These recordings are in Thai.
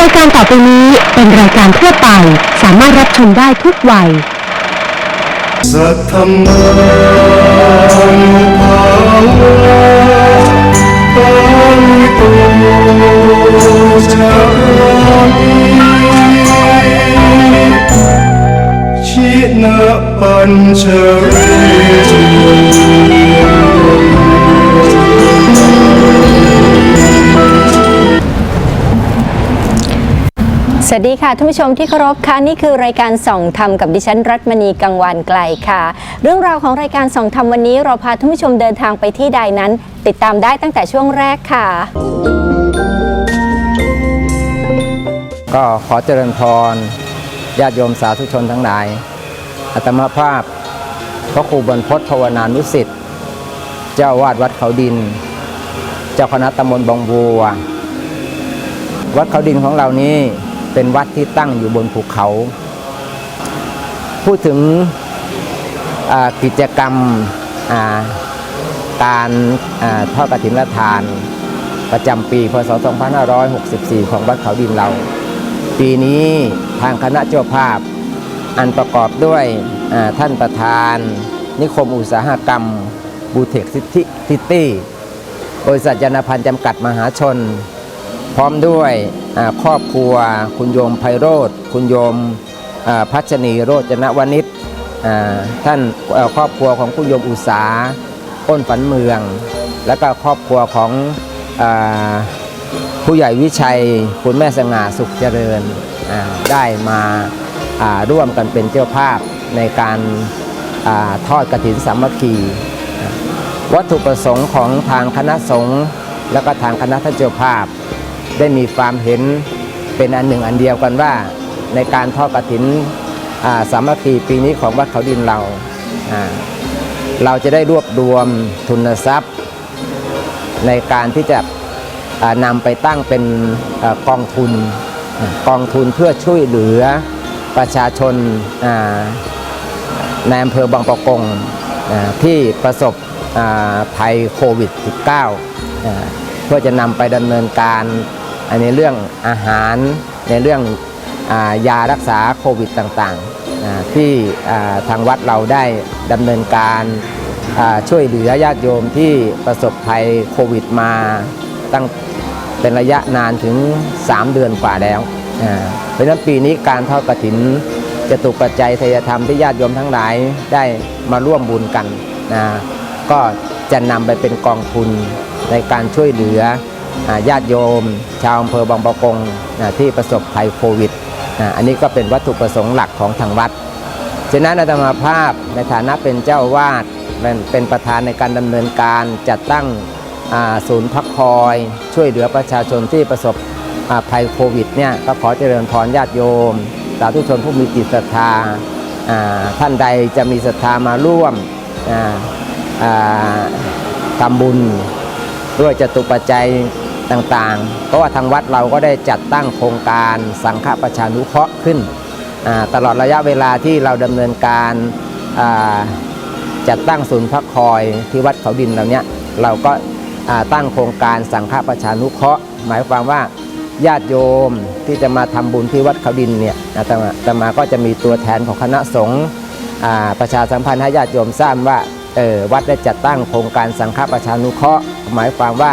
รายการต่อไปนี้เป็นรายการทั่วไป สามารถรับชมได้ทุกวัย สัทธมานุภาวะปาลิโตจามิชินะปัญชร สวัสดีค่ะท่านผู้ชมที่เคารพค่ะนี่คือรายการส่องธรรมกับดิฉันรัตมณีกังวานไกลค่ะ เรื่องราวของรายการส่องธรรมวันนี้ เราพาท่านผู้ชมเดินทางไปที่ใดนั้น ติดตามได้ตั้งแต่ช่วงแรกค่ะ ก็ขอเจริญพรญาติโยมสาธุชนทั้งหลายอัตมาภาพพระครูบรรพตภาวนานุสิทธิ์เจ้าวาดวัดเขาดิน เจ้าคณะตำบลบองบัว วัดเขาดินของเรานี้ เป็นวัดที่ตั้งอยู่บนภูเขา พูดถึงกิจกรรมการทอดกฐินละทาน ประจำปีพศ 2564 ของวัดเขาดินเรา ปีนี้ทางคณะเจ้าภาพอันประกอบด้วยท่านประธาน นิคมอุตสาหกรรมบูเทคซิตี้บริษัทยานพันธ์จำกัดมหาชน ร้อมด้วยครอบครัว คุณโยมไพโรธคุณโยมพัชนีโรจนวณิชท่านครอบครัวของคุณโยมอุสาอ้นฝันเมือง แล้วก็ครอบครัวของอผู้ใหญ่วิชัย คุณแม่สง่าสุขเจริญได้มาร่วมกันเป็นเจ้าภาพในการอาทอดกฐินสามัคคี วัตถุประสงค์ของทางคณะสงฆ์และก็ทางคณะท่านเจ้าภาพ ได้มีความเห็นเป็นอันหนึ่งอันเดียวกันว่า ในการทอดกฐินอ่าสามัคคีปีนี้ของวัดเขาดินเรา เราจะได้รวบรวมทุนทรัพย์ ในการที่จะนำไปตั้งเป็นอกองทุนอกองทุนเพื่อช่วยเหลือประชาชนในอำเภอบางปะกงที่ประสบภัยโควิด -19 เพื่อจะนำไปดำเนินการ ในเรื่องอาหารในเรื่องอายารักษาโควิดต่างๆ ที่ทางวัดเราได้ดำเนินการาช่วยเหลือญาติโยมที่ประสบภัยโควิดมาตั้งเป็นระยะนานถึง 3 เดือนกว่าแล้วเพราะนั้นปีนี้การทอดกฐินจะตุปัจจัยทายธรรมที่ญาติโยมทั้งหลายได้มาร่วมบุญกันนะก็จะนำไปเป็นกองทุนในการช่วยเหลือ ญาติโยม ชาวอำเภอบางปะกงที่ประสบภัยโควิด อันนี้ก็เป็นวัตถุประสงค์หลักของทางวัด ฉะนั้นอาตมาภาพในฐานะเป็นเจ้าวาดเป็นประธานในการดำเนินการจัดตั้งศูนย์พักคอย ช่วยเหลือประชาชนที่ประสบภัยโควิดเนี่ยก็ขอเจริญพรญาติโยม สาธุชนผู้มีจิตศรัทธาท่านใดจะมีศรัทธามาร่วมทำบุญด้วยจตุปัจจัย ต่างๆ เพราะว่าทางวัดเราก็ได้จัดตั้งโครงการสังฆประชานุเคราะห์ขึ้น ตลอดระยะเวลาที่เราดำเนินการจัดตั้งศูนย์พักคอยที่วัดเขาดินเราเนี้ยเราก็ตั้งโครงการสังฆประชานุเคราะห์ หมายความว่าญาติโยมที่จะมาทำบุญที่วัดเขาดินเนี่ยอาตมาอาตมาก็จะมีตัวแทนของคณะสงฆ์ประชาสัมพันธ์ให้ญาติโยมทราบว่าออวัดได้จัดตั้งโครงการสังฆประชานุเคราะห์ หมายความว่า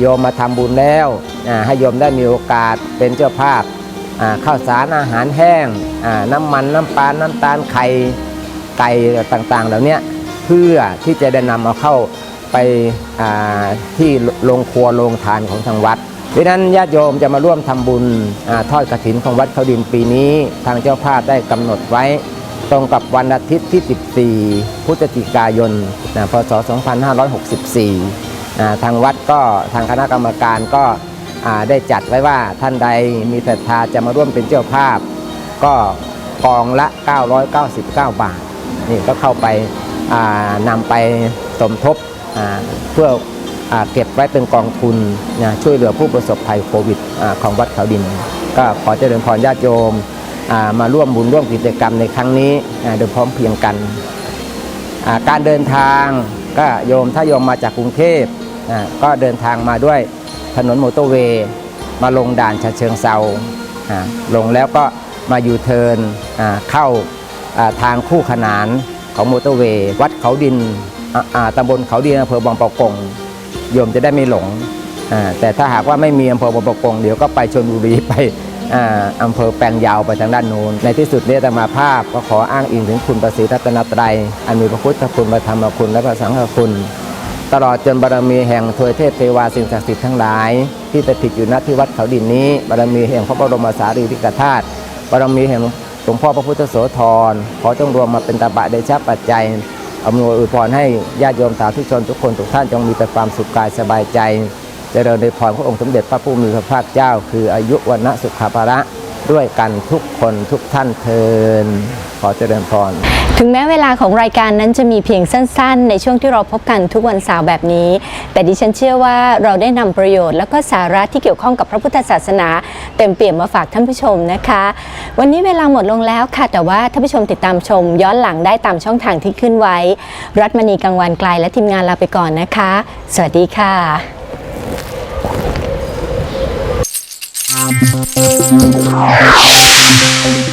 โยมมาทำบุญแล้วให้โยมได้มีโอกาสเป็นเจ้าภาพข้าวสารอาหารแห้งน้ำมันน้ำปลาน้ำตาลไข่ไก่ต่างๆ เหล่านี้เพื่อที่จะได้นำเอาเข้าไปที่โรงครัวโรงทานของทางวัดเพราะฉะนั้นญาติโยมจะมาร่วมทำบุญอทอดกระถินของวัดเขาดินปีนี้ ทางเจ้าภาพได้กำหนดไว้ ตรงกับวันอาทิตย์ที่ 14 พฤศจิกายน พศ 2564 ทางวัดก็ทางคณะกรรมการก็ได้จัดไว้ว่าท่านใดมีศรัทธาจะมาร่วมเป็นเจ้าภาพ ก็กองละ 999 บาทนี่ก็เข้าไปนำไปสมทบเพื่อเก็บไว้เป็นกองทุนช่วยเหลือผู้ประสบภัยโควิดของวัดเขาดิน ก็ขอเจริญพรญาติโยมมาร่วมบุญร่วมกิจกรรมในครั้งนี้โดยพร้อมเพียงกัน การเดินทางก็โยมถ้าโยมมาจากกรุงเทพ อ่าก็เดินทางมาด้วยถนนมอเตอร์เวย์ มาลงด่านชะเชิงเซาลงแล้วก็มายูเทิร์นเข้าทางคู่ขนานของมอเตอร์เวย์ วัดเขาดินตำบลเขาดินอำเภอบางปะกงโยมจะได้ไม่หลง แต่ถ้าหากว่าไม่มีอำเภอบางปะกงเดี๋ยวก็ไปชนบุรีไปอำเภอแปลงยาวไปทางด้านโน้น ในที่สุดเนี่ยอาตมาภาพก็ขออ้างอิงถึงคุณประสิทธิ์รัตนตรัย อันมีพระพุทธคุณพระธรรมคุณและพระสังฆคุณ ตลอดจนบารมีแห่งทวยเทพเทวาสิ่งศักดิ์สิทธิ์ทั้งหลาย ที่สถิตอยู่ณที่วัดเขาดินนี้บารมีแห่งพระบรมสารีริกธาตุบารมีแห่งหลวงพ่อพระพุทธโสธรขอจงรวมมาเป็นตาบะเดชะปัจจัยอำนวยอวยพรให้ญาติโยมสาธุชนทุกคนทุกท่านจงมีแต่ความสุขกายสบายใจเจริญในพรพระองค์สมเด็จพระผู้มีพระภาคเจ้า คืออายุวันนะสุขภาระด้วยกันทุกคนทุกท่านเทินขอเจริญพร ถึงแม้เวลาของรายการนั้นจะมีเพียงสั้นๆ ในช่วงที่เราพบกันทุกวันเสาร์แบบนี้ แต่ดิฉันเชื่อว่าเราได้นำประโยชน์และก็สาระที่เกี่ยวข้องกับพระพุทธศาสนา เต็มเปี่ยมมาฝากท่านผู้ชมนะคะ วันนี้เวลาหมดลงแล้วค่ะ แต่ว่าท่านผู้ชมติดตามชม ย้อนหลังได้ตามช่องทางที่ขึ้นไว้ รัฐมณีกังวานไกลและทีมงานลาไปก่อนนะคะ สวัสดีค่ะ Thank